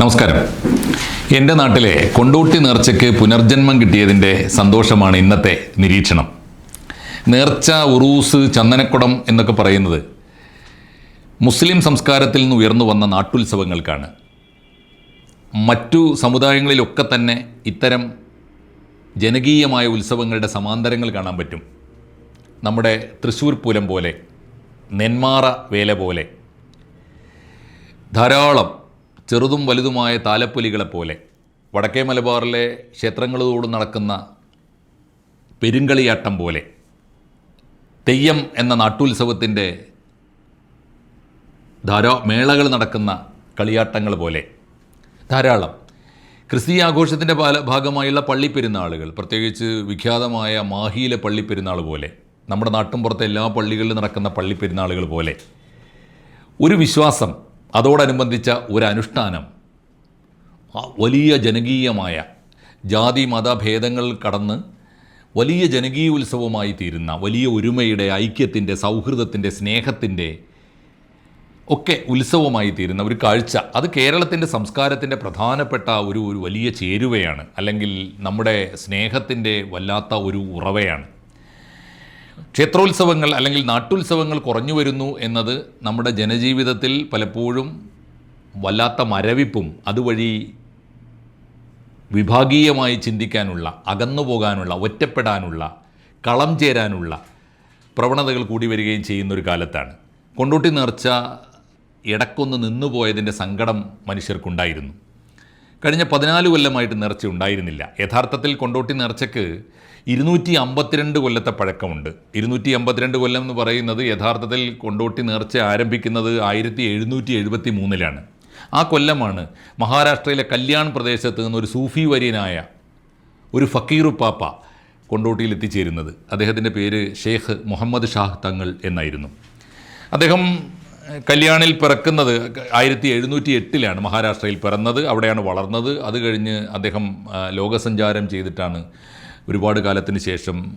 നമസ്കാരം. എന്റെ നാട്ടിലെ കൊണ്ടോട്ടി നേർച്ചയ്ക്ക് പുനർജന്മം കിട്ടിയതിന്റെ സന്തോഷമാണ് ഇന്നത്തെ നിരീക്ഷണം. നേർച്ച ഉറൂസ് ചന്ദനക്കുടം എന്നൊക്കെ പറയുന്നത് മുസ്ലിം സംസ്കാരത്തിൽ നിന്ന് ഉയർന്നു വന്ന നാട്ടുത്സവങ്ങൾക്കാണ്. മറ്റു സമുദായങ്ങളിലൊക്കെ തന്നെ ഇത്തരം ജനകീയമായ ഉത്സവങ്ങളുടെ സമാന്തരങ്ങൾ കാണാൻ പറ്റും. നമ്മുടെ തൃശ്ശൂർ പൂരം പോലെ നെന്മാറ വേല പോലെ. ധാരാളം ചെറുതും വലുതുമായ താലപ്പൊലികളെപ്പോലെ വടക്കേ മലബാറിലെ ക്ഷേത്രങ്ങളോട് നടക്കുന്ന പെരുങ്കളിയാട്ടം പോലെ തെയ്യം എന്ന നാട്ടുത്സവത്തിന്റെ ധാരാ മേളകൾ നടക്കുന്ന കളിയാട്ടങ്ങൾ പോലെ ധാരാളം ക്രിസ്തീയ ആഘോഷത്തിന്റെ ഭാഗമായുള്ള പള്ളിപ്പെരുന്നാളുകൾ പ്രത്യേകിച്ച് വിഖ്യാതമായ മാഹിയിലെ പള്ളിപ്പെരുന്നാൾ പോലെ നമ്മുടെ നാട്ടിൻപുറത്തെ എല്ലാ പള്ളികളിലും നടക്കുന്ന പള്ളിപ്പെരുന്നാളുകൾ പോലെ ഒരു വിശ്വാസം അതോടനുബന്ധിച്ച ഒരു അനുഷ്ഠാനം വലിയ ജനകീയമായ ജാതി മതഭേദങ്ങൾ കടന്ന് വലിയ ജനകീയ ഉത്സവമായി തീരുന്ന വലിയ ഒരുമയുടെ ഐക്യത്തിന്റെ സൗഹൃദത്തിന്റെ സ്നേഹത്തിന്റെ ഒക്കെ ഉത്സവമായി തീരുന്ന ഒരു കാഴ്ച. അത് കേരളത്തിന്റെ സംസ്കാരത്തിന്റെ പ്രധാനപ്പെട്ട ഒരു ഒരു വലിയ ചേരുവയാണ്. അല്ലെങ്കിൽ നമ്മുടെ സ്നേഹത്തിന്റെ വല്ലാത്ത ഒരു ഉറവയാണ്. ക്ഷേത്രോത്സവങ്ങൾ അല്ലെങ്കിൽ നാട്ടുത്സവങ്ങൾ കുറഞ്ഞു വരുന്നു എന്നത് നമ്മുടെ ജനജീവിതത്തിൽ പലപ്പോഴും വല്ലാത്ത മരവിപ്പും അതുവഴി വിഭാഗീയമായി ചിന്തിക്കാനുള്ള അകന്നു പോകാനുള്ള ഒറ്റപ്പെടാനുള്ള കളം ചേരാനുള്ള പ്രവണതകൾ കൂടി വരികയും ചെയ്യുന്നൊരു കാലത്താണ്. കൊണ്ടോട്ടി നേർച്ച ഇടക്കൊന്ന് നിന്നുപോയതിന്റെ സങ്കടം മനുഷ്യർക്കുണ്ടായിരുന്നു. കഴിഞ്ഞ പതിനാല് കൊല്ലമായിട്ട് നേർച്ച ഉണ്ടായിരുന്നില്ല. യഥാർത്ഥത്തിൽ കൊണ്ടോട്ടി നേർച്ചയ്ക്ക് ഇരുന്നൂറ്റി അമ്പത്തിരണ്ട് കൊല്ലത്തെ പഴക്കമുണ്ട്. ഇരുന്നൂറ്റി അമ്പത്തിരണ്ട് കൊല്ലം എന്ന് പറയുന്നത് യഥാർത്ഥത്തിൽ കൊണ്ടോട്ടി നേർച്ച ആരംഭിക്കുന്നത് ആയിരത്തി എഴുന്നൂറ്റി എഴുപത്തി മൂന്നിലാണ് ആ കൊല്ലമാണ് മഹാരാഷ്ട്രയിലെ കല്യാൺ പ്രദേശത്ത് നിന്ന് ഒരു സൂഫി വര്യനായ ഒരു ഫക്കീറുപ്പാപ്പ കൊണ്ടോട്ടിയിൽ എത്തിച്ചേരുന്നത്. അദ്ദേഹത്തിന്റെ പേര് ഷേഖ് മുഹമ്മദ് ഷാഹ് തങ്ങൾ എന്നായിരുന്നു. അദ്ദേഹം കല്യാണിൽ പിറക്കുന്നത് ആയിരത്തി എഴുന്നൂറ്റി എട്ടിലാണ് മഹാരാഷ്ട്രയിൽ പിറന്നത്. അവിടെയാണ് വളർന്നത്. അത് കഴിഞ്ഞ് അദ്ദേഹം ലോകസഞ്ചാരം ചെയ്തിട്ടാണ് ഒരുപാട് കാലത്തിന് ശേഷം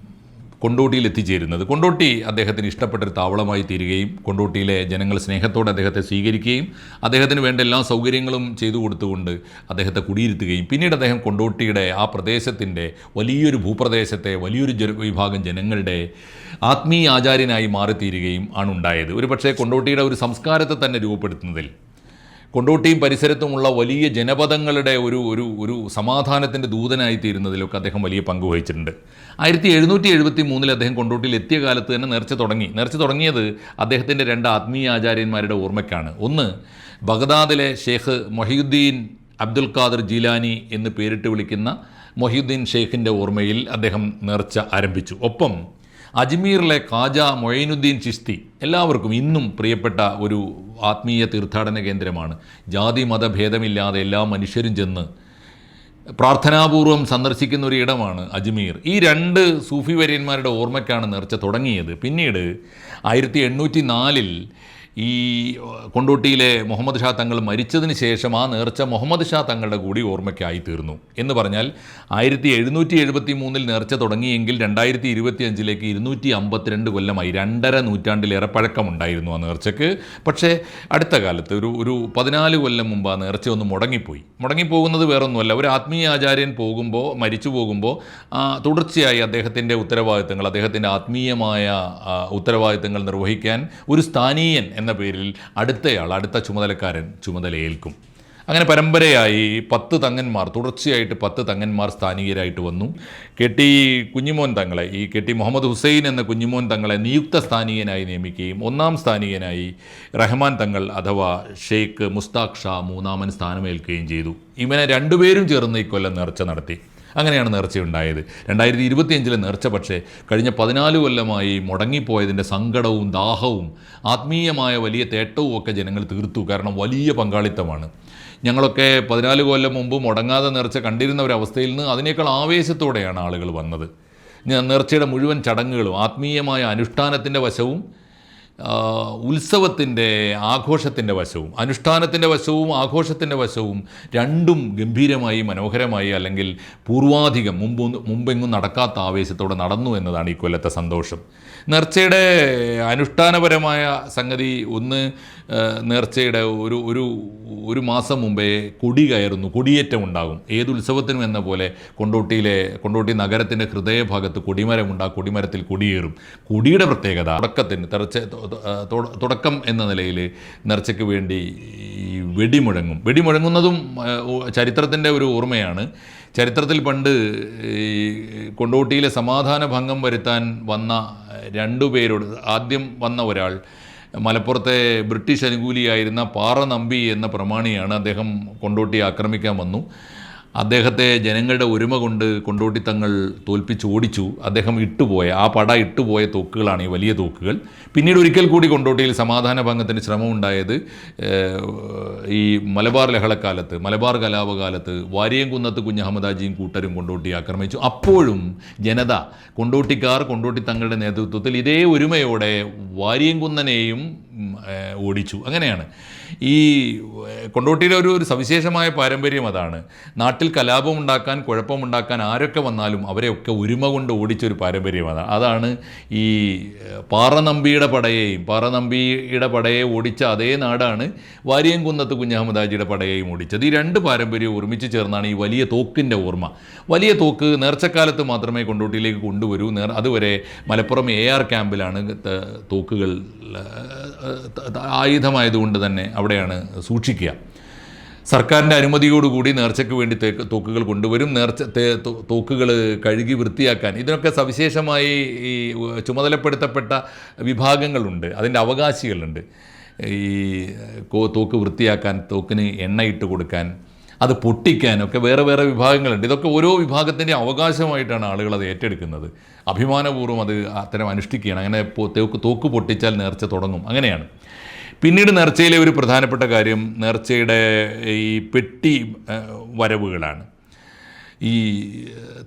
കൊണ്ടോട്ടിയിൽ എത്തിച്ചേരുന്നത്. കൊണ്ടോട്ടി അദ്ദേഹത്തിന് ഇഷ്ടപ്പെട്ട ഒരു താവളമായി തീരുകയും കൊണ്ടോട്ടിയിലെ ജനങ്ങൾ സ്നേഹത്തോടെ അദ്ദേഹത്തെ സ്വീകരിക്കുകയും അദ്ദേഹത്തിന് വേണ്ട എല്ലാ സൗകര്യങ്ങളും ചെയ്തു കൊടുത്തുകൊണ്ട് അദ്ദേഹത്തെ കുടിയിരുത്തുകയും പിന്നീട് അദ്ദേഹം കൊണ്ടോട്ടിയുടെ ആ പ്രദേശത്തിന്റെ വലിയൊരു ഭൂപ്രദേശത്തെ വലിയൊരു വിഭാഗം ജനങ്ങളുടെ ആത്മീയ ആചാര്യനായി മാറിത്തീരുകയും ആണ് ഉണ്ടായത്. ഒരു പക്ഷേ കൊണ്ടോട്ടിയുടെ ഒരു സംസ്കാരത്തെ തന്നെ രൂപപ്പെടുത്തുന്നതിൽ കൊണ്ടോട്ടിയും പരിസരത്തുമുള്ള വലിയ ജനപദങ്ങളുടെ ഒരു ഒരു ഒരു സമാധാനത്തിന്റെ ദൂതനായി തീരുന്നതിലൊക്കെ അദ്ദേഹം വലിയ പങ്ക് വഹിച്ചിട്ടുണ്ട്. ആയിരത്തി എഴുന്നൂറ്റി എഴുപത്തി മൂന്നിൽ അദ്ദേഹം കൊണ്ടോട്ടിയിൽ എത്തിയ കാലത്ത് തന്നെ നേർച്ച തുടങ്ങി. നേർച്ച തുടങ്ങിയത് അദ്ദേഹത്തിന്റെ രണ്ട് ആത്മീയ ആചാര്യന്മാരുടെ ഓർമ്മയ്ക്കാണ്. ഒന്ന് ബഗ്ദാദിലെ ഷേഖ് മൊഹിയുദ്ദീൻ അബ്ദുൽ ഖാദർ ജീലാനി എന്ന് പേരിട്ട് വിളിക്കുന്ന മൊഹിയുദ്ദീൻ ഷെയ്ഖിന്റെ ഓർമ്മയിൽ അദ്ദേഹം നേർച്ച ആരംഭിച്ചു. ഒപ്പം അജ്മീറിലെ ഖാജ മൊയ്നുദ്ദീൻ ചിസ്തി എല്ലാവർക്കും ഇന്നും പ്രിയപ്പെട്ട ഒരു ആത്മീയ തീർത്ഥാടന കേന്ദ്രമാണ്. ജാതി മതഭേദമില്ലാതെ എല്ലാ മനുഷ്യരും ചെന്ന് പ്രാർത്ഥനാപൂർവം സന്ദർശിക്കുന്ന ഒരു ഇടമാണ് അജ്മീർ. ഈ രണ്ട് സൂഫി വര്യന്മാരുടെ ഓർമ്മയ്ക്കാണ് നേർച്ച തുടങ്ങിയത്. പിന്നീട് ആയിരത്തി എണ്ണൂറ്റി നാലിൽ ഈ കൊണ്ടോട്ടിയിലെ മുഹമ്മദ് ഷാ തങ്ങൾ മരിച്ചതിന് ശേഷം ആ നേർച്ച മുഹമ്മദ് ഷാ തങ്ങളുടെ കൂടി ഓർമ്മയ്ക്കായി തീർന്നു. എന്ന് പറഞ്ഞാൽ ആയിരത്തി എഴുന്നൂറ്റി എഴുപത്തി മൂന്നിൽ നേർച്ച തുടങ്ങിയെങ്കിൽ രണ്ടായിരത്തി ഇരുപത്തി അഞ്ചിലേക്ക് ഇരുന്നൂറ്റി അമ്പത്തിരണ്ട് കൊല്ലമായി രണ്ടര നൂറ്റാണ്ടിലേറെ പഴക്കമുണ്ടായിരുന്നു ആ നേർച്ചയ്ക്ക്. പക്ഷേ അടുത്ത കാലത്ത് ഒരു ഒരു പതിനാല് കൊല്ലം മുമ്പ് ആ നേർച്ച ഒന്ന് മുടങ്ങിപ്പോയി. മുടങ്ങിപ്പോകുന്നത് വേറൊന്നുമല്ല. ഒരു ആത്മീയ ആചാര്യൻ പോകുമ്പോൾ മരിച്ചു പോകുമ്പോൾ തുടർച്ചയായി അദ്ദേഹത്തിന്റെ ഉത്തരവാദിത്തങ്ങൾ അദ്ദേഹത്തിന്റെ ആത്മീയമായ ഉത്തരവാദിത്തങ്ങൾ നിർവഹിക്കാൻ ഒരു സ്ഥാനീയൻ എന്ന പേരിൽ അടുത്തയാൾ അടുത്ത ചുമതലക്കാരൻ ചുമതലയേൽക്കും അങ്ങനെ പരമ്പരയായി പത്ത് തങ്ങന്മാർ തുടർച്ചയായിട്ട് പത്ത് തങ്ങന്മാർ സ്ഥാനീയരായിട്ട് വന്നു. കെ ടി കുഞ്ഞിമോൻ തങ്ങളെ ഈ കെ ടി മുഹമ്മദ് ഹുസൈൻ എന്ന കുഞ്ഞിമോൻ തങ്ങളെ നിയുക്ത സ്ഥാനീയനായി നിയമിക്കുകയും ഒന്നാം സ്ഥാനീയനായി റഹ്മാൻ തങ്ങൾ അഥവാ ഷെയ്ഖ് മുസ്താഖ് ഷാ മൂന്നാമൻ സ്ഥാനമേൽക്കുകയും ചെയ്തു. ഇവനെ രണ്ടുപേരും ചേർന്ന് ഈ കൊല്ലം നേർച്ച നടത്തി. അങ്ങനെയാണ് നേർച്ചയുണ്ടായത്. രണ്ടായിരത്തി ഇരുപത്തിയഞ്ചിലെ നേർച്ച പക്ഷേ കഴിഞ്ഞ പതിനാല് കൊല്ലമായി മുടങ്ങിപ്പോയതിന്റെ സങ്കടവും ദാഹവും ആത്മീയമായ വലിയ തേട്ടവും ഒക്കെ ജനങ്ങൾ തീർത്തു. കാരണം വലിയ പങ്കാളിത്തമാണ്. ഞങ്ങളൊക്കെ പതിനാല് കൊല്ലം മുമ്പ് മുടങ്ങാതെ നേർച്ച കണ്ടിരുന്ന ഒരവസ്ഥയിൽ നിന്ന് അതിനേക്കാൾ ആവേശത്തോടെയാണ് ആളുകൾ വന്നത്. നേർച്ചയുടെ മുഴുവൻ ചടങ്ങുകളും ആത്മീയമായ അനുഷ്ഠാനത്തിന്റെ വശവും ഉത്സവത്തിന്റെ ആഘോഷത്തിന്റെ വശവും അനുഷ്ഠാനത്തിന്റെ വശവും ആഘോഷത്തിന്റെ വശവും രണ്ടും ഗംഭീരമായി മനോഹരമായി അല്ലെങ്കിൽ പൂർവാധികം മുമ്പ് മുമ്പെങ്ങും നടക്കാത്ത ആവേശത്തോടെ നടന്നു എന്നതാണ് ഈ കൊല്ലത്തെ സന്തോഷം. നേർച്ചയുടെ അനുഷ്ഠാനപരമായ സംഗതി ഒന്ന് നേർച്ചയുടെ ഒരു ഒരു ഒരു മാസം മുമ്പേ കൊടി കയറുന്നു കൊടിയേറ്റം ഉണ്ടാകും. ഏത് ഉത്സവത്തിനും എന്ന പോലെ കൊണ്ടോട്ടിയിലെ കൊണ്ടോട്ടി നഗരത്തിന്റെ ഹൃദയഭാഗത്ത് കൊടിമരമുണ്ട് ആ കൊടിമരത്തിൽ കൊടിയേറും കൊടിയുടെ പ്രത്യേകത തുടക്കത്തിന് തുടക്കം എന്ന നിലയിൽ നേർച്ചയ്ക്ക് വേണ്ടി ഈ വെടിമുഴങ്ങും. വെടിമുഴങ്ങുന്നതും ചരിത്രത്തിന്റെ ഒരു ഓർമ്മയാണ്. ചരിത്രത്തിൽ പണ്ട് ഈ കൊണ്ടോട്ടിയിലെ സമാധാന ഭംഗം വരുത്താൻ വന്ന രണ്ടു പേരോട് ആദ്യം വന്ന ഒരാൾ മലപ്പുറത്തെ ബ്രിട്ടീഷ് അനുകൂലിയായിരുന്ന പാറ നമ്പി എന്ന പ്രമാണിയാണ് അദ്ദേഹം കൊണ്ടോട്ടി ആക്രമിക്കാൻ വന്നു. അദ്ദേഹത്തെ ജനങ്ങളുടെ ഒരുമ കൊണ്ട് കൊണ്ടോട്ടി തങ്ങൾ തോൽപ്പിച്ച് ഓടിച്ചു. അദ്ദേഹം ഇട്ടുപോയ ആ പട ഇട്ടുപോയ തോക്കുകളാണ് ഈ വലിയ തോക്കുകൾ. പിന്നീട് ഒരിക്കൽ കൂടി കൊണ്ടോട്ടിയിൽ സമാധാന ഭംഗത്തിന് ശ്രമമുണ്ടായത് ഈ മലബാർ ലഹളക്കാലത്ത് മലബാർ കലാപകാലത്ത് വാരിയംകുന്നത്ത് കുഞ്ഞഹമ്മദാജിയും കൂട്ടരും കൊണ്ടോട്ടി ആക്രമിച്ചു. അപ്പോഴും ജനത കൊണ്ടോട്ടിക്കാർ കൊണ്ടോട്ടി തങ്ങളുടെ നേതൃത്വത്തിൽ ഇതേ ഒരുമയോടെ വാരിയംകുന്നനെയും ഓടിച്ചു. അങ്ങനെയാണ്. ഈ കൊണ്ടോട്ടിയിലെ ഒരു ഒരു സവിശേഷമായ പാരമ്പര്യം അതാണ്. നാട്ടിൽ കലാപം ഉണ്ടാക്കാൻ കുഴപ്പമുണ്ടാക്കാൻ ആരൊക്കെ വന്നാലും അവരെയൊക്കെ ഒരുമ കൊണ്ട് ഓടിച്ചൊരു പാരമ്പര്യം അതാണ് അതാണ് ഈ പാറനമ്പിയുടെ പടയെയും പാറനമ്പിയുടെ പടയെ ഓടിച്ച അതേ നാടാണ് വാരിയംകുന്നത്ത് കുഞ്ഞഹമ്മദാജിയുടെ പടയെയും ഓടിച്ചത്. ഈ രണ്ട് പാരമ്പര്യവും ഒരുമിച്ച് ചേർന്നാണ് ഈ വലിയ തോക്കിന്റെ ഓർമ്മ. വലിയ തോക്ക് നേർച്ചക്കാലത്ത് മാത്രമേ കൊണ്ടോട്ടിയിലേക്ക് കൊണ്ടുവരൂ. അതുവരെ മലപ്പുറം എ ആർ ക്യാമ്പിലാണ് തോക്കുകൾ ആയുധമായതുകൊണ്ട് തന്നെ അവിടെയാണ് സൂക്ഷിക്കുക. സർക്കാരിന്റെ അനുമതിയോടുകൂടി നേർച്ചയ്ക്ക് വേണ്ടി തേക്ക് തോക്കുകൾ കൊണ്ടുവരും. നേർച്ച തോക്കുകൾ കഴുകി വൃത്തിയാക്കാൻ. ഇതിനൊക്കെ സവിശേഷമായി ഈ ചുമതലപ്പെടുത്തപ്പെട്ട വിഭാഗങ്ങളുണ്ട്. അതിന്റെ അവകാശികളുണ്ട്. ഈ തോക്ക് വൃത്തിയാക്കാൻ തോക്കിന് എണ്ണയിട്ട് കൊടുക്കാൻ അത് പൊട്ടിക്കാനൊക്കെ വേറെ വേറെ വിഭാഗങ്ങളുണ്ട്. ഇതൊക്കെ ഓരോ വിഭാഗത്തിന്റെ അവകാശമായിട്ടാണ് ആളുകൾ അത് ഏറ്റെടുക്കുന്നത്. അഭിമാനപൂർവം അത് അത്തരം അനുഷ്ഠിക്കുകയാണ്. അങ്ങനെ തോക്ക് പൊട്ടിച്ചാൽ നേർച്ച തുടങ്ങും. അങ്ങനെയാണ്. പിന്നീട് നേർച്ചയിലെ ഒരു പ്രധാനപ്പെട്ട കാര്യം നേർച്ചയുടെ ഈ പെട്ടി വരവുകളാണ്. ഈ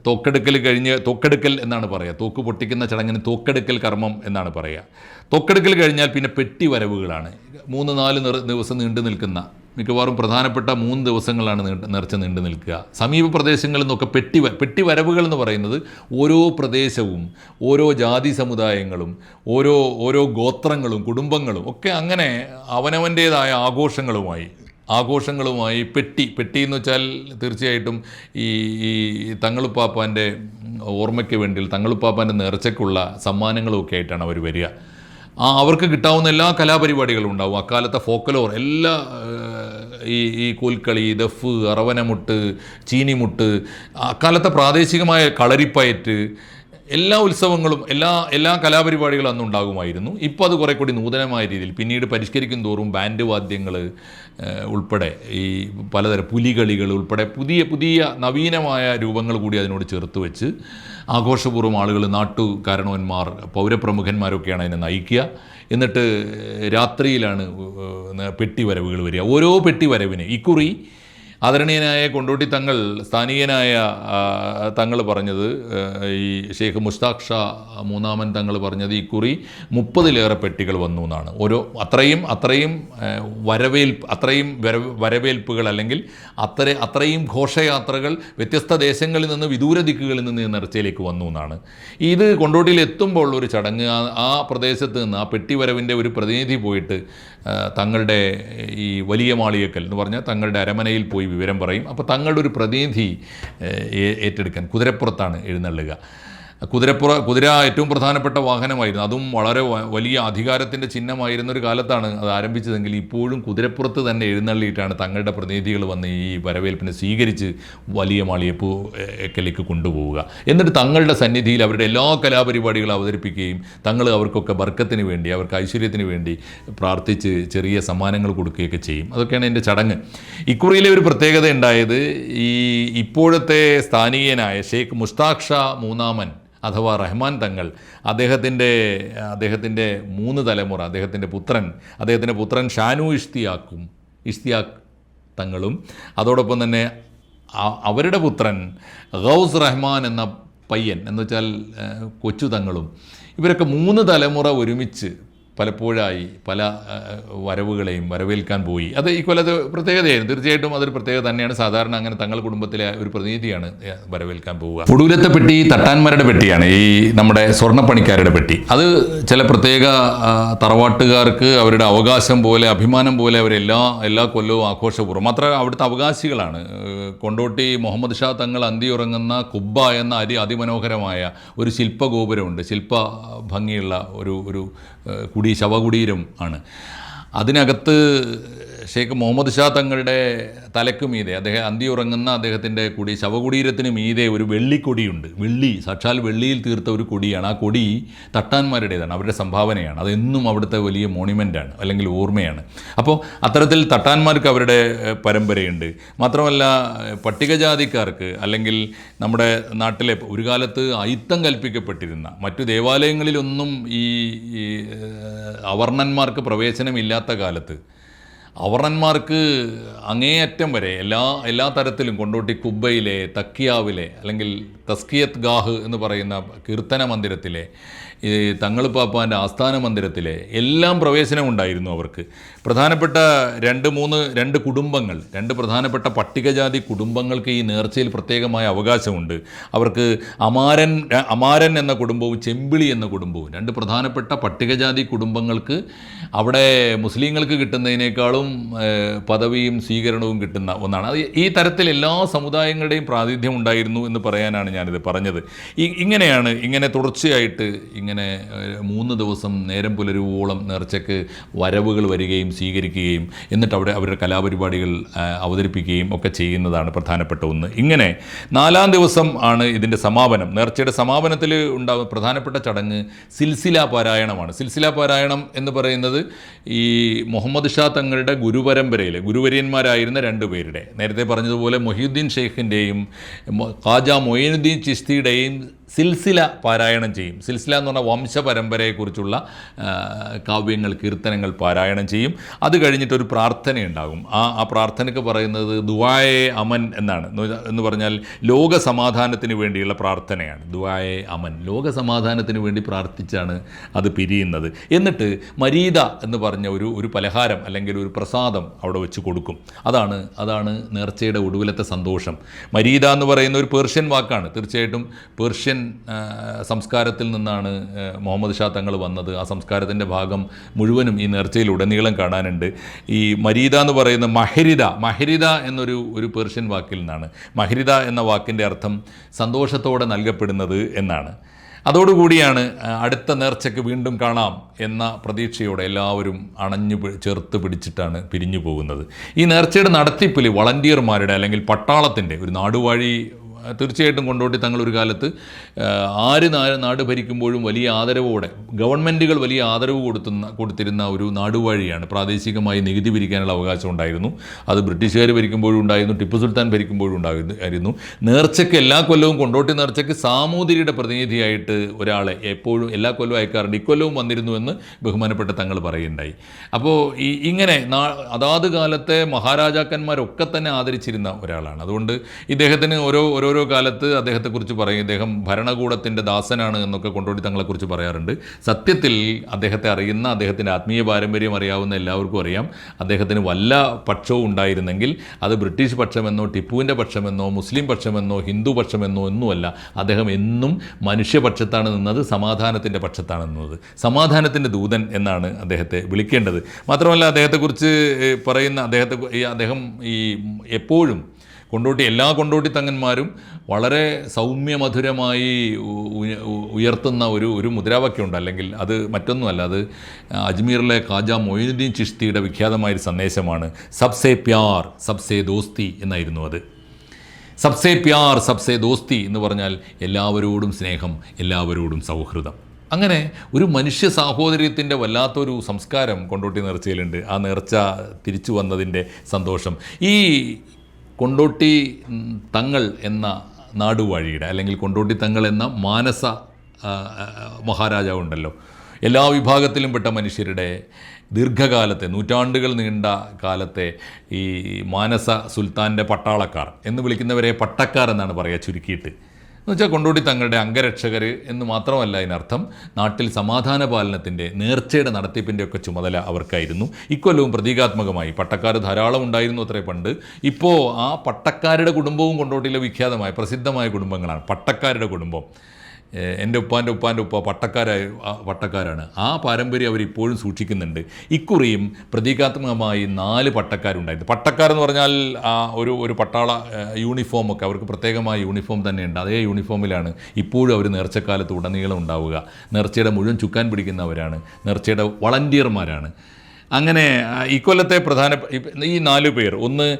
തോക്കെടുക്കൽ കഴിഞ്ഞ് തോക്കെടുക്കൽ എന്നാണ് പറയുക. തോക്ക് പൊട്ടിക്കുന്ന ചടങ്ങിന് തോക്കെടുക്കൽ കർമ്മം എന്നാണ് പറയുക. തോക്കെടുക്കൽ കഴിഞ്ഞാൽ പിന്നെ പെട്ടി വരവുകളാണ്. മൂന്ന് നാല് ദിവസം നീണ്ടു നിൽക്കുന്ന മിക്കവാറും പ്രധാനപ്പെട്ട മൂന്ന് ദിവസങ്ങളാണ് നിറച്ച് നീണ്ടു നിൽക്കുക. സമീപ പ്രദേശങ്ങളിൽ നിന്നൊക്കെ പെട്ടി പെട്ടി വരവുകൾ എന്ന് പറയുന്നത് ഓരോ പ്രദേശവും ഓരോ ജാതി സമുദായങ്ങളും ഓരോ ഓരോ ഗോത്രങ്ങളും കുടുംബങ്ങളും ഒക്കെ അങ്ങനെ അവനവന്റേതായ ആഘോഷങ്ങളുമായി ആഘോഷങ്ങളുമായി പെട്ടി പെട്ടി എന്ന് വെച്ചാൽ തീർച്ചയായിട്ടും ഈ ഈ തങ്ങളുപ്പാപ്പാന്റെ ഓർമ്മയ്ക്ക് വേണ്ടി തങ്ങളുപ്പാപ്പാന്റെ നേർച്ചയ്ക്കുള്ള സമ്മാനങ്ങളുമൊക്കെ ആയിട്ടാണ് അവർ വരിക. ആ അവർക്ക് കിട്ടാവുന്ന എല്ലാ കലാപരിപാടികളും ഉണ്ടാവും. അക്കാലത്തെ ഫോക്കലോർ എല്ലാ ഈ ഈ കോൽക്കളി ദഫ് അറവനമുട്ട് ചീനിമുട്ട് അക്കാലത്തെ പ്രാദേശികമായ കളരിപ്പയറ്റ് എല്ലാ ഉത്സവങ്ങളും എല്ലാ എല്ലാ കലാപരിപാടികളും അന്ന് ഉണ്ടാകുമായിരുന്നു ഇപ്പോൾ അത് കുറേ കൂടി നൂതനമായ രീതിയിൽ പിന്നീട് പരിഷ്കരിക്കും തോറും ബാൻഡ് വാദ്യങ്ങൾ ഉൾപ്പെടെ ഈ പലതരം പുലികളികൾ ഉൾപ്പെടെ പുതിയ പുതിയ നവീനമായ രൂപങ്ങൾ കൂടി അതിനോട് ചേർത്ത് വെച്ച് ആഘോഷപൂർവം ആളുകൾ നാട്ടുകാരണവന്മാർ പൗരപ്രമുഖന്മാരൊക്കെയാണ് അതിനെ നയിക്കുക. എന്നിട്ട് രാത്രിയിലാണ് പെട്ടി വരവുകൾ വരിക. ഓരോ പെട്ടി വരവിന് ഇക്കുറി ആദരണീയനായ കൊണ്ടോട്ടി തങ്ങൾ സ്ഥാനീയനായ തങ്ങൾ പറഞ്ഞത് ഈ ഷെയ്ഖ് മുസ്താഖ് ഷാ മൂന്നാമൻ തങ്ങൾ പറഞ്ഞത് ഇക്കുറി മുപ്പതിലേറെ പെട്ടികൾ വന്നു എന്നാണ്. ഓരോ അത്രയും അത്രയും വരവേൽ വരവേൽപ്പ് അത്രയും വരവേൽപ്പുകൾ അല്ലെങ്കിൽ അത്ര അത്രയും ഘോഷയാത്രകൾ വ്യത്യസ്ത ദേശങ്ങളിൽ നിന്ന് വിദൂര ദിക്കുകളിൽ നിന്ന് നിറച്ചയിലേക്ക് വന്നു എന്നാണ്. ഇത് കൊണ്ടോട്ടിയിൽ എത്തുമ്പോൾ ഒരു ചടങ്ങ് ആ- പ്രദേശത്ത് നിന്ന് ആ പെട്ടി വരവിന്റെ ഒരു പ്രതിനിധി പോയിട്ട് തങ്ങളുടെ ഈ വലിയ മാളികക്കൽ എന്ന് പറഞ്ഞാൽ തങ്ങളുടെ അരമനയിൽ പോയി വിവരം പറയും. അപ്പോൾ തങ്ങളുടെ ഒരു പ്രതിനിധി ഏറ്റെടുക്കാൻ കുതിരപ്പുറത്താണ് എഴുന്നള്ളുക. കുതിരപ്പുറ കുതിര ഏറ്റവും പ്രധാനപ്പെട്ട വാഹനമായിരുന്നു. അതും വളരെ വലിയ അധികാരത്തിന്റെ ചിഹ്നമായിരുന്ന ഒരു കാലത്താണ് അത് ആരംഭിച്ചതെങ്കിൽ ഇപ്പോഴും കുതിരപ്പുറത്ത് തന്നെ എഴുന്നള്ളിയിട്ടാണ് തങ്ങളുടെ പ്രതിനിധികൾ വന്ന് ഈ വരവേൽപ്പിനെ സ്വീകരിച്ച് വലിയ മാളിയപ്പൂ എക്കലേക്ക് കൊണ്ടുപോവുക. എന്നിട്ട് തങ്ങളുടെ സന്നിധിയിൽ അവരുടെ എല്ലാ കലാപരിപാടികളും അവതരിപ്പിക്കുകയും തങ്ങൾ അവർക്കൊക്കെ ബർക്കത്തിന് വേണ്ടി അവർക്ക് ഐശ്വര്യത്തിന് വേണ്ടി പ്രാർത്ഥിച്ച് ചെറിയ സമ്മാനങ്ങൾ കൊടുക്കുകയൊക്കെ ചെയ്യും. അതൊക്കെയാണ് എന്റെ ചടങ്ങ്. ഇക്കുറിയിലെ ഒരു പ്രത്യേകത ഉണ്ടായത് ഈ ഇപ്പോഴത്തെ സ്ഥാനീയനായ ഷെയ്ഖ് മുസ്താഖ് മൂന്നാമൻ അഥവാ റഹ്മാൻ തങ്ങൾ അദ്ദേഹത്തിന്റെ അദ്ദേഹത്തിന്റെ മൂന്ന് തലമുറ അദ്ദേഹത്തിന്റെ പുത്രൻ അദ്ദേഹത്തിന്റെ പുത്രൻ ഷാനു ഇഷ്തിയാക്കും ഇഷ്തിയാഖ് തങ്ങളും അതോടൊപ്പം തന്നെ അവരുടെ പുത്രൻ ഗൗസ് റഹ്മാൻ എന്ന പയ്യൻ എന്ന് വെച്ചാൽ കൊച്ചു തങ്ങളും ഇവരൊക്കെ മൂന്ന് തലമുറ ഒരുമിച്ച് പലപ്പോഴായി പല വരവുകളെയും വരവേൽക്കാൻ പോയി. അത് ഈ കൊല്ലത്ത് പ്രത്യേകതയായിരുന്നു. തീർച്ചയായിട്ടും അതൊരു പ്രത്യേകത തന്നെയാണ്. സാധാരണ അങ്ങനെ തങ്ങൾ കുടുംബത്തിലെ ഒരു പ്രതിനിധിയാണ് വരവേൽക്കാൻ പോവുക. ഒടുവിലത്തെ പെട്ടി തട്ടാന്മാരുടെ പെട്ടിയാണ് ഈ നമ്മുടെ സ്വർണപ്പണിക്കാരുടെ പെട്ടി. അത് ചില പ്രത്യേക തറവാട്ടുകാർക്ക് അവരുടെ അവകാശം പോലെ അഭിമാനം പോലെ അവരെല്ലാ എല്ലാ കൊല്ലവും ആഘോഷപൂർവം. മാത്രമല്ല അവിടുത്തെ അവകാശികളാണ്. കൊണ്ടോട്ടി മുഹമ്മദ് ഷാ തങ്ങൾ ഉറങ്ങുന്ന കുബ്ബ എന്ന അരി അതിമനോഹരമായ ഒരു ശില്പഗോപുരമുണ്ട്. ശില്പ ഭംഗിയുള്ള ഒരു ഒരു കുടി ശവകുടീരം ആണ്. അതിനകത്ത് ഷെയ്ഖ് മുഹമ്മദ് ഷാ തങ്ങളുടെ തലക്ക് മീതെ അദ്ദേഹം അന്തി ഉറങ്ങുന്ന അദ്ദേഹത്തിന്റെ കുടി ശവകുടീരത്തിന് മീതെ ഒരു വെള്ളിക്കൊടിയുണ്ട്. വെള്ളി സാക്ഷാൽ വെള്ളിയിൽ തീർത്ത ഒരു കൊടിയാണ്. ആ കൊടി തട്ടാന്മാരുടേതാണ് അവരുടെ സംഭാവനയാണ്. അതെന്നും അവിടുത്തെ വലിയ മോണിമെന്റാണ് അല്ലെങ്കിൽ ഓർമ്മയാണ്. അപ്പോൾ അത്തരത്തിൽ തട്ടാന്മാർക്ക് അവരുടെ പരമ്പരയുണ്ട്. മാത്രമല്ല പട്ടികജാതിക്കാർക്ക് അല്ലെങ്കിൽ നമ്മുടെ നാട്ടിലെ ഒരു കാലത്ത് അയിത്തം കൽപ്പിക്കപ്പെട്ടിരുന്ന മറ്റു ദേവാലയങ്ങളിലൊന്നും ഈ അവർണന്മാർക്ക് പ്രവേശനമില്ലാത്ത കാലത്ത് അവർണന്മാർക്ക് അങ്ങേയറ്റം വരെ എല്ലാ എല്ലാ തരത്തിലും കൊണ്ടോട്ടി കുബ്ബയിലെ തക്കിയാവിലെ അല്ലെങ്കിൽ തസ്കിയത്ത് ഗാഹ് എന്ന് പറയുന്ന കീർത്തന മന്ദിരത്തിലെ ഈ തങ്ങൾ പാപ്പാന്റെ ആസ്ഥാന മന്ദിരത്തിലെ എല്ലാം പ്രവേശനം ഉണ്ടായിരുന്നു അവർക്ക്. പ്രധാനപ്പെട്ട രണ്ട് മൂന്ന് രണ്ട് കുടുംബങ്ങൾ രണ്ട് പ്രധാനപ്പെട്ട പട്ടികജാതി കുടുംബങ്ങൾക്ക് ഈ നേർച്ചയിൽ പ്രത്യേകമായ അവകാശമുണ്ട്. അവർക്ക് അമാരൻ അമാരൻ എന്ന കുടുംബവും ചെമ്പിളി എന്ന കുടുംബവും രണ്ട് പ്രധാനപ്പെട്ട പട്ടികജാതി കുടുംബങ്ങൾക്ക് അവിടെ മുസ്ലിങ്ങൾക്ക് കിട്ടുന്നതിനേക്കാളും പദവിയും സ്വീകരണവും കിട്ടുന്ന ഒന്നാണ്. അത് ഈ തരത്തിൽ എല്ലാ സമുദായങ്ങളുടെയും പ്രാതിനിധ്യം ഉണ്ടായിരുന്നു എന്ന് പറയാനാണ് ഞാനിത് പറഞ്ഞത്. ഇങ്ങനെയാണ് ഇങ്ങനെ തുടർച്ചയായിട്ട് ഇങ്ങനെ ഏഹ്, മൂന്ന് ദിവസം നേരം പുലരുവോളം നേർച്ചയ്ക്ക് വരവുകൾ വരികയും സ്വീകരിക്കുകയും എന്നിട്ട് അവിടെ അവരുടെ കലാപരിപാടികൾ അവതരിപ്പിക്കുകയും ഒക്കെ ചെയ്യുന്നതാണ് പ്രധാനപ്പെട്ട ഒന്ന്. ഇങ്ങനെ നാലാം ദിവസം ആണ് ഇതിന്റെ സമാപനം. നേർച്ചയുടെ സമാപനത്തിൽ ഉണ്ടാകുന്ന പ്രധാനപ്പെട്ട ചടങ്ങ് സിൽസില പാരായണമാണ്. സിൽസില പാരായണം എന്ന് പറയുന്നത് ഈ മുഹമ്മദ് ഷാ തങ്ങളുടെ ഗുരുപരമ്പരയിലെ ഗുരുവര്യന്മാരായിരുന്ന രണ്ട് പേരുടെ. നേരത്തെ പറഞ്ഞതുപോലെ മൊഹീദ്ദീൻ ഷെയ്ഖിന്റെയും ഖാജ മൊയിനുദ്ദീൻ ചിസ്തിയുടെയും സിൽസില പാരായണം ചെയ്യും. സിൽസില എന്ന് പറഞ്ഞാൽ വംശപരമ്പരയെക്കുറിച്ചുള്ള കാവ്യങ്ങൾ കീർത്തനങ്ങൾ പാരായണം ചെയ്യും. അത് കഴിഞ്ഞിട്ട് ഒരു പ്രാർത്ഥനയുണ്ടാകും. ആ ആ പ്രാർത്ഥനയ്ക്ക് പറയുന്നത് ദുവായെ അമൻ എന്നാണ്. എന്ന് പറഞ്ഞാൽ ലോക സമാധാനത്തിന് വേണ്ടിയുള്ള പ്രാർത്ഥനയാണ്. ദുവായെ അമൻ. ലോക സമാധാനത്തിന് വേണ്ടി പ്രാർത്ഥിച്ചാണ് അത് പിരിയുന്നത്. എന്നിട്ട് മരീത എന്ന് പറഞ്ഞ ഒരു ഒരു പലഹാരം അല്ലെങ്കിൽ ഒരു പ്രസാദം അവിടെ വെച്ച് കൊടുക്കും. അതാണ് അതാണ് നേർച്ചയുടെ ഒടുവിലത്തെ സന്തോഷം. മരീത എന്ന് പറയുന്ന ഒരു പേർഷ്യൻ വാക്കാണ്. തീർച്ചയായിട്ടും പേർഷ്യൻ സംസ്കാരത്തിൽ നിന്നാണ് മുഹമ്മദ് ഷാ തങ്ങൾ വന്നത്. ആ സംസ്കാരത്തിന്റെ ഭാഗം മുഴുവനും ഈ നേർച്ചയിൽ ഉടനീളം കാണാനുണ്ട്. ഈ മരീദ എന്ന് പറയുന്ന മഹരിദ മഹരിദ എന്നൊരു ഒരു പേർഷ്യൻ വാക്കിൽ നിന്നാണ്. മഹരിദ എന്ന വാക്കിന്റെ അർത്ഥം സന്തോഷത്തോടെ നൽകപ്പെടുന്നത് എന്നാണ്. അതോടുകൂടിയാണ് അടുത്ത നേർച്ചയ്ക്ക് വീണ്ടും കാണാം എന്ന പ്രതീക്ഷയോടെ എല്ലാവരും അണഞ്ഞു ചേർത്ത് പിടിച്ചിട്ടാണ് പിരിഞ്ഞു പോകുന്നത്. ഈ നേർച്ചയുടെ നടത്തിപ്പിൽ വളണ്ടിയർമാരുടെ അല്ലെങ്കിൽ പട്ടാളത്തിന്റെ ഒരു നാടുവാഴി തീർച്ചയായിട്ടും കൊണ്ടോട്ടി തങ്ങൾ ഒരു കാലത്ത് ആര് നാട് ഭരിക്കുമ്പോഴും വലിയ ആദരവോടെ ഗവൺമെന്റുകൾ വലിയ ആദരവ് കൊടുത്തുന്ന കൊടുത്തിരുന്ന ഒരു നാടുവാഴിയാണ്. പ്രാദേശികമായി നികുതി പിരിക്കാനുള്ള അവകാശം ഉണ്ടായിരുന്നു. അത് ബ്രിട്ടീഷുകാർ ഭരിക്കുമ്പോഴും ഉണ്ടായിരുന്നു ടിപ്പു സുൽത്താൻ ഭരിക്കുമ്പോഴും ഉണ്ടായിരുന്നു നേർച്ചയ്ക്ക് എല്ലാ കൊല്ലവും കൊണ്ടോട്ടി നേർച്ചയ്ക്ക് സാമൂതിരിയുടെ പ്രതിനിധിയായിട്ട് ഒരാളെ എപ്പോഴും എല്ലാ കൊല്ലവും അയക്കാറുണ്ട്. ഇക്കൊല്ലവും വന്നിരുന്നു എന്ന് ബഹുമാനപ്പെട്ട തങ്ങൾ പറയുണ്ടായി അപ്പോൾ ഈ ഇങ്ങനെ അതാത് കാലത്തെ മഹാരാജാക്കന്മാരൊക്കെ തന്നെ ആദരിച്ചിരുന്ന ഒരാളാണ്. അതുകൊണ്ട് ഇദ്ദേഹത്തിന് ഓരോ ഓരോ ഓരോരോ കാലത്ത് അദ്ദേഹത്തെക്കുറിച്ച് പറയും. ഇദ്ദേഹം ഭരണകൂടത്തിന്റെ ദാസനാണ് എന്നൊക്കെ കൊണ്ടോടി തങ്ങളെക്കുറിച്ച് പറയാറുണ്ട്. സത്യത്തിൽ അദ്ദേഹത്തെ അറിയുന്ന അദ്ദേഹത്തിന്റെ ആത്മീയ പാരമ്പര്യം അറിയാവുന്ന എല്ലാവർക്കും അറിയാം. അദ്ദേഹത്തിന് വല്ല പക്ഷവും ഉണ്ടായിരുന്നെങ്കിൽ അത് ബ്രിട്ടീഷ് പക്ഷമെന്നോ ടിപ്പുവിന്റെ പക്ഷമെന്നോ മുസ്ലിം പക്ഷമെന്നോ ഹിന്ദു പക്ഷമെന്നോ ഒന്നുമല്ല. അദ്ദേഹം എന്നും മനുഷ്യപക്ഷത്താണ് നിന്നത് സമാധാനത്തിന്റെ പക്ഷത്താണ് നിന്നത്. സമാധാനത്തിന്റെ ദൂതൻ എന്നാണ് അദ്ദേഹത്തെ വിളിക്കേണ്ടത്. മാത്രമല്ല അദ്ദേഹത്തെക്കുറിച്ച് പറയുന്ന അദ്ദേഹത്തെ അദ്ദേഹം ഈ എപ്പോഴും കൊണ്ടോട്ടി എല്ലാ കൊണ്ടോട്ടി തങ്ങന്മാരും വളരെ സൗമ്യമധുരമായി മധുരമായി ഉയർത്തുന്ന ഒരു ഒരു മുദ്രാവാക്യമുണ്ട്. അല്ലെങ്കിൽ അത് മറ്റൊന്നുമല്ല അത് അജ്മീറിലെ കാജ മൊയ്നുദ്ദീൻ ചിഷ്തിയുടെ വിഖ്യാതമായൊരു സന്ദേശമാണ്. സബ്സേ പ്യാർ സബ്സേ ദോസ്തി എന്നായിരുന്നു അത്. സബ്സേ പ്യാർ സബ്സേ ദോസ്തി എന്ന് പറഞ്ഞാൽ എല്ലാവരോടും സ്നേഹം എല്ലാവരോടും സൗഹൃദം. അങ്ങനെ ഒരു മനുഷ്യ സാഹോദര്യത്തിന്റെ വല്ലാത്തൊരു സംസ്കാരം കൊണ്ടോട്ടി നേർച്ചയിലുണ്ട്. ആ നേർച്ച തിരിച്ചു വന്നതിന്റെ സന്തോഷം. ഈ കൊണ്ടോട്ടി തങ്ങൾ എന്ന നാടുവാഴിയുടെ അല്ലെങ്കിൽ കൊണ്ടോട്ടി തങ്ങൾ എന്ന മാനസ ആ, ആ, മഹാരാജാവ് ഉണ്ടല്ലോ എല്ലാ വിഭാഗത്തിലും പെട്ട മനുഷ്യരുടെ ദീർഘകാലത്തെ നൂറ്റാണ്ടുകൾ നീണ്ട കാലത്തെ ഈ മാനസ സുൽത്താന്റെ പട്ടാളക്കാർ എന്ന് വിളിക്കുന്നവരെ പട്ടക്കാർ എന്നാണ് പറയുക ചുരുക്കിയിട്ട്. എന്നുവെച്ചാൽ കൊണ്ടോട്ടി തങ്ങളുടെ അംഗരക്ഷകർ എന്ന് മാത്രമല്ല അതിനർത്ഥം നാട്ടിൽ സമാധാന പാലനത്തിന്റെ നേർച്ചയുടെ നടത്തിപ്പിന്റെ ഒക്കെ ചുമതല അവർക്കായിരുന്നു. ഇക്കൊല്ലവും പ്രതീകാത്മകമായി. പട്ടക്കാർ ധാരാളം ഉണ്ടായിരുന്നു അത്രേ പണ്ട്. ഇപ്പോൾ ആ പട്ടക്കാരുടെ കുടുംബവും കൊണ്ടോട്ടിയിലെ വിഖ്യാതമായ പ്രസിദ്ധമായ കുടുംബങ്ങളാണ്. പട്ടക്കാരുടെ കുടുംബം. എന്റെ ഉപ്പാന്റെ ഉപ്പാന്റെ ഉപ്പ പട്ടക്കാരായ പട്ടക്കാരാണ്. ആ പാരമ്പര്യം അവരിപ്പോഴും സൂക്ഷിക്കുന്നുണ്ട്. ഇക്കുറിയും പ്രതീകാത്മകമായി നാല് പട്ടക്കാരുണ്ടായിരുന്നു. പട്ടക്കാരെന്ന് പറഞ്ഞാൽ ഒരു ഒരു പട്ടാള യൂണിഫോമൊക്കെ അവർക്ക് പ്രത്യേകമായ യൂണിഫോം തന്നെയുണ്ട്. അതേ യൂണിഫോമിലാണ് ഇപ്പോഴും അവർ നേർച്ചക്കാലത്ത് ഉടനീളം ഉണ്ടാവുക. നേർച്ചയുടെ മുഴുവൻ ചുക്കാൻ പിടിക്കുന്നവരാണ്. നേർച്ചയുടെ വളണ്ടിയർമാരാണ്. അങ്ങനെ ഇക്കൊല്ലത്തെ പ്രധാന ഈ നാല് പേർ. ഒന്ന്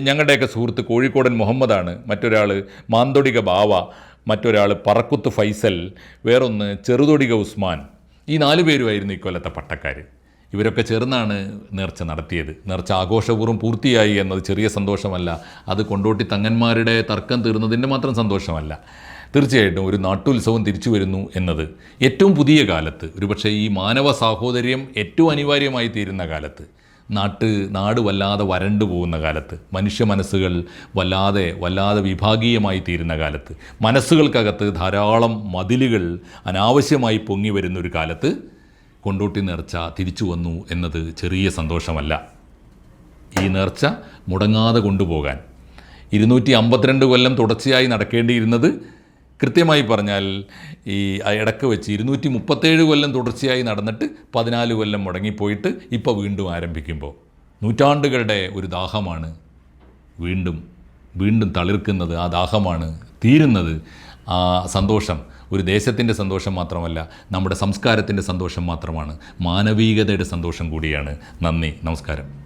ഞങ്ങളുടെയൊക്കെ സുഹൃത്ത് കോഴിക്കോടൻ മുഹമ്മദാണ്. മറ്റൊരാൾ മാന്തൊടിക ബാവ. മറ്റൊരാൾ പറക്കുത്ത് ഫൈസൽ വേറൊന്ന് ചെറുതൊടിക ഉസ്മാൻ ഈ നാല് പേരുമായിരുന്നു ഇക്കൊല്ലത്തെ പട്ടക്കാർ ഇവരൊക്കെ ചേർന്നാണ് നേർച്ച നടത്തിയത്. നേർച്ച ആഘോഷപൂർവം പൂർത്തിയായി എന്നത് ചെറിയ സന്തോഷമല്ല. അത് കൊണ്ടോട്ടി തങ്ങന്മാരുടെ തർക്കം തീർന്നതിന്റെ മാത്രം സന്തോഷമല്ല. തീർച്ചയായിട്ടും ഒരു നാട്ടുത്സവം തിരിച്ചു വരുന്നു എന്നത് ഏറ്റവും പുതിയ കാലത്ത്. ഒരുപക്ഷേ ഈ മാനവ സാഹോദര്യം ഏറ്റവും അനിവാര്യമായി തീരുന്ന കാലത്ത്. നാട്ട് നാട് വല്ലാതെ വരണ്ടു പോകുന്ന കാലത്ത് മനുഷ്യ മനസ്സുകൾ വല്ലാതെ വല്ലാതെ വിഭാഗീയമായി തീരുന്ന കാലത്ത് മനസ്സുകൾക്കകത്ത് ധാരാളം മതിലുകൾ അനാവശ്യമായി പൊങ്ങി വരുന്ന ഒരു കാലത്ത് കൊണ്ടോട്ടി നേർച്ച തിരിച്ചു വന്നു എന്നത് ചെറിയ സന്തോഷമല്ല. ഈ നേർച്ച മുടങ്ങാതെ കൊണ്ടുപോകാൻ. ഇരുന്നൂറ്റി അമ്പത്തിരണ്ട് കൊല്ലം തുടർച്ചയായി നടക്കേണ്ടിയിരുന്നത് കൃത്യമായി പറഞ്ഞാൽ ഈ ഇടയ്ക്ക് വെച്ച് ഇരുന്നൂറ്റി മുപ്പത്തേഴ് കൊല്ലം തുടർച്ചയായി നടന്നിട്ട് പതിനാല് കൊല്ലം മുടങ്ങിപ്പോയിട്ട് ഇപ്പോൾ വീണ്ടും ആരംഭിക്കുമ്പോൾ നൂറ്റാണ്ടുകളുടെ ഒരു ദാഹമാണ് വീണ്ടും വീണ്ടും തളിർക്കുന്നത്. ആ ദാഹമാണ് തീരുന്നത്. ആ സന്തോഷം ഒരു ദേശത്തിന്റെ സന്തോഷം മാത്രമല്ല നമ്മുടെ സംസ്കാരത്തിന്റെ സന്തോഷം മാത്രമാണ്. മാനവികതയുടെ സന്തോഷം കൂടിയാണ്. നന്ദി. നമസ്കാരം.